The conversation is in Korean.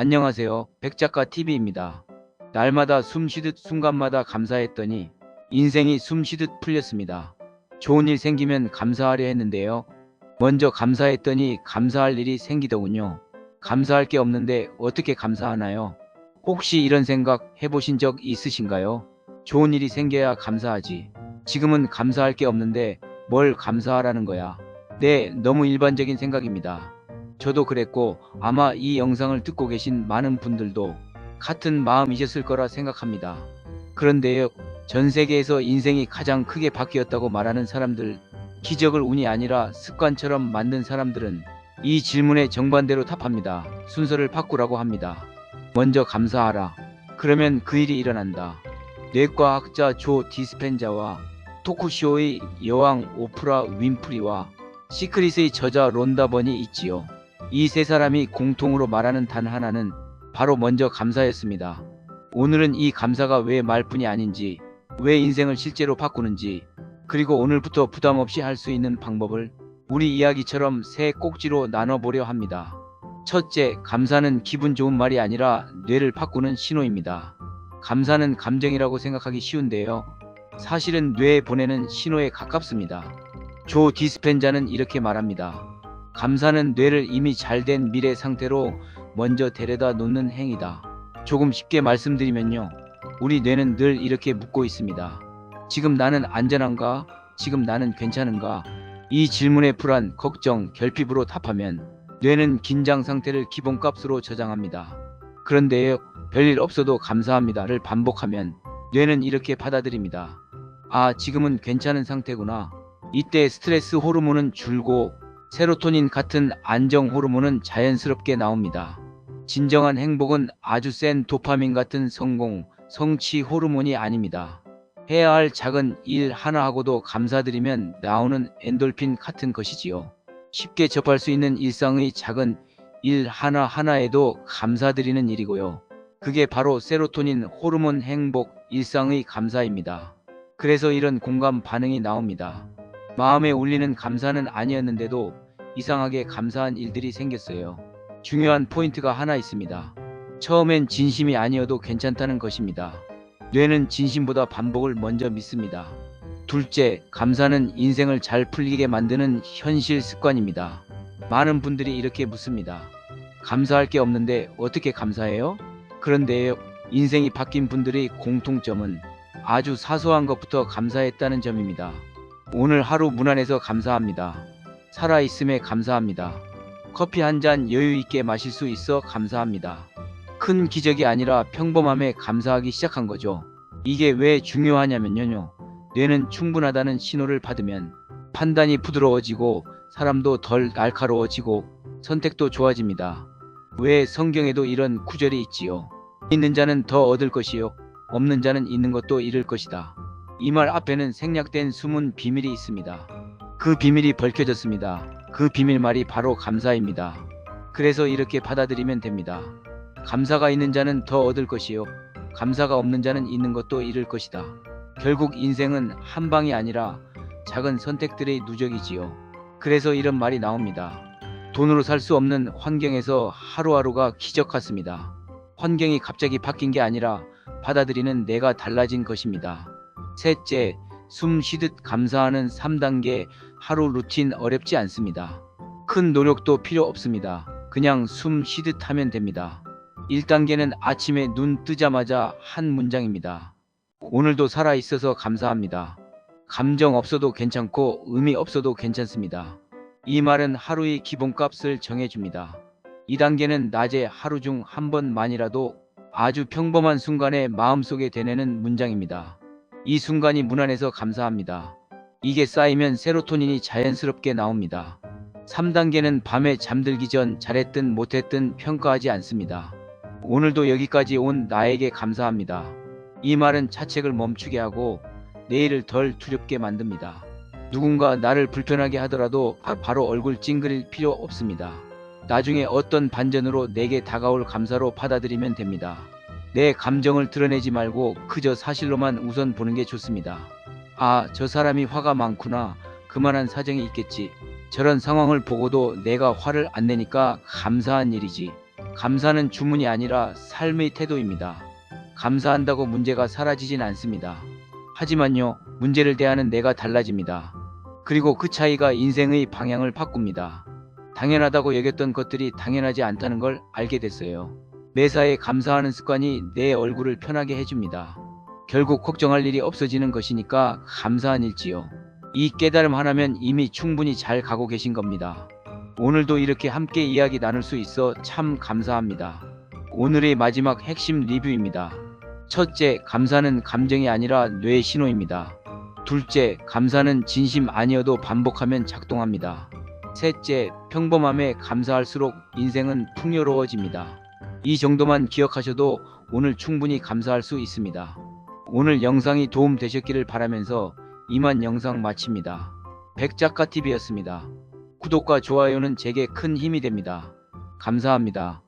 안녕하세요. 백작가 TV입니다. 날마다 숨 쉬듯 순간마다 감사했더니 인생이 숨 쉬듯 풀렸습니다. 좋은 일 생기면 감사하려 했는데요. 먼저 감사했더니 감사할 일이 생기더군요. 감사할 게 없는데 어떻게 감사하나요? 혹시 이런 생각 해보신 적 있으신가요? 좋은 일이 생겨야 감사하지. 지금은 감사할 게 없는데 뭘 감사하라는 거야. 네, 너무 일반적인 생각입니다. 저도 그랬고 아마 이 영상을 듣고 계신 많은 분들도 같은 마음이셨을 거라 생각합니다. 그런데요, 전 세계에서 인생이 가장 크게 바뀌었다고 말하는 사람들, 기적을 운이 아니라 습관처럼 만든 사람들은 이 질문에 정반대로 답합니다. 순서를 바꾸라고 합니다. 먼저 감사하라. 그러면 그 일이 일어난다. 뇌과학자 조 디스펜자와 토크쇼의 여왕 오프라 윈프리와 시크릿의 저자 론다 번이 있지요. 이 세 사람이 공통으로 말하는 단 하나는 바로 먼저 감사였습니다. 오늘은 이 감사가 왜 말뿐이 아닌지, 왜 인생을 실제로 바꾸는지, 그리고 오늘부터 부담 없이 할 수 있는 방법을 우리 이야기처럼 세 꼭지로 나눠보려 합니다. 첫째, 감사는 기분 좋은 말이 아니라 뇌를 바꾸는 신호입니다. 감사는 감정이라고 생각하기 쉬운데요. 사실은 뇌에 보내는 신호에 가깝습니다. 조 디스펜자는 이렇게 말합니다. 감사는 뇌를 이미 잘된 미래 상태로 먼저 데려다 놓는 행위다. 조금 쉽게 말씀드리면요. 우리 뇌는 늘 이렇게 묻고 있습니다. 지금 나는 안전한가? 지금 나는 괜찮은가? 이 질문에 불안, 걱정, 결핍으로 답하면 뇌는 긴장 상태를 기본값으로 저장합니다. 그런데 별일 없어도 감사합니다를 반복하면 뇌는 이렇게 받아들입니다. 아, 지금은 괜찮은 상태구나. 이때 스트레스 호르몬은 줄고 세로토닌 같은 안정 호르몬은 자연스럽게 나옵니다. 진정한 행복은 아주 센 도파민 같은 성공, 성취 호르몬이 아닙니다. 해야 할 작은 일 하나하고도 감사드리면 나오는 엔돌핀 같은 것이지요. 쉽게 접할 수 있는 일상의 작은 일 하나하나에도 감사드리는 일이고요. 그게 바로 세로토닌 호르몬 행복, 일상의 감사입니다. 그래서 이런 공감 반응이 나옵니다. 마음에 울리는 감사는 아니었는데도 이상하게 감사한 일들이 생겼어요. 중요한 포인트가 하나 있습니다. 처음엔 진심이 아니어도 괜찮다는 것입니다. 뇌는 진심보다 반복을 먼저 믿습니다. 둘째, 감사는 인생을 잘 풀리게 만드는 현실 습관입니다. 많은 분들이 이렇게 묻습니다. 감사할 게 없는데 어떻게 감사해요? 그런데 인생이 바뀐 분들의 공통점은 아주 사소한 것부터 감사했다는 점입니다. 오늘 하루 무난해서 감사합니다. 살아있음에 감사합니다. 커피 한 잔 여유 있게 마실 수 있어 감사합니다. 큰 기적이 아니라 평범함에 감사하기 시작한 거죠. 이게 왜 중요하냐면요. 뇌는 충분하다는 신호를 받으면 판단이 부드러워지고 사람도 덜 날카로워지고 선택도 좋아집니다. 왜 성경에도 이런 구절이 있지요. 있는 자는 더 얻을 것이요. 없는 자는 있는 것도 잃을 것이다. 이 말 앞에는 생략된 숨은 비밀이 있습니다. 그 비밀이 밝혀졌습니다. 그 비밀말이 바로 감사입니다. 그래서 이렇게 받아들이면 됩니다. 감사가 있는 자는 더 얻을 것이요. 감사가 없는 자는 있는 것도 잃을 것이다. 결국 인생은 한 방이 아니라 작은 선택들의 누적이지요. 그래서 이런 말이 나옵니다. 돈으로 살 수 없는 환경에서 하루하루가 기적 같습니다. 환경이 갑자기 바뀐 게 아니라 받아들이는 내가 달라진 것입니다. 셋째, 숨 쉬듯 감사하는 3단계 하루 루틴 어렵지 않습니다. 큰 노력도 필요 없습니다. 그냥 숨 쉬듯 하면 됩니다. 1단계는 아침에 눈 뜨자마자 한 문장입니다. 오늘도 살아 있어서 감사합니다. 감정 없어도 괜찮고 의미 없어도 괜찮습니다. 이 말은 하루의 기본값을 정해줍니다. 2단계는 낮에 하루 중 한 번만이라도 아주 평범한 순간에 마음속에 되뇌는 문장입니다. 이 순간이 무난해서 감사합니다. 이게 쌓이면 세로토닌이 자연스럽게 나옵니다. 3단계는 밤에 잠들기 전 잘했든 못했든 평가하지 않습니다. 오늘도 여기까지 온 나에게 감사합니다. 이 말은 차책을 멈추게 하고 내일을 덜 두렵게 만듭니다. 누군가 나를 불편하게 하더라도 바- 바로 얼굴 찡그릴 필요 없습니다. 나중에 어떤 반전으로 내게 다가올 감사로 받아들이면 됩니다. 내 감정을 드러내지 말고 그저 사실로만 우선 보는 게 좋습니다. 아, 저 사람이 화가 많구나. 그만한 사정이 있겠지. 저런 상황을 보고도 내가 화를 안 내니까 감사한 일이지. 감사는 주문이 아니라 삶의 태도입니다. 감사한다고 문제가 사라지진 않습니다. 하지만요, 문제를 대하는 내가 달라집니다. 그리고 그 차이가 인생의 방향을 바꿉니다. 당연하다고 여겼던 것들이 당연하지 않다는 걸 알게 됐어요. 매사에 감사하는 습관이 내 얼굴을 편하게 해줍니다. 결국 걱정할 일이 없어지는 것이니까 감사한 일지요. 이 깨달음 하나면 이미 충분히 잘 가고 계신 겁니다. 오늘도 이렇게 함께 이야기 나눌 수 있어 참 감사합니다. 오늘의 마지막 핵심 리뷰입니다. 첫째, 감사는 감정이 아니라 뇌의 신호입니다. 둘째, 감사는 진심 아니어도 반복하면 작동합니다. 셋째, 평범함에 감사할수록 인생은 풍요로워집니다. 이 정도만 기억하셔도 오늘 충분히 감사할 수 있습니다. 오늘 영상이 도움 되셨기를 바라면서 이만 영상 마칩니다. 백작가TV였습니다. 구독과 좋아요는 제게 큰 힘이 됩니다. 감사합니다.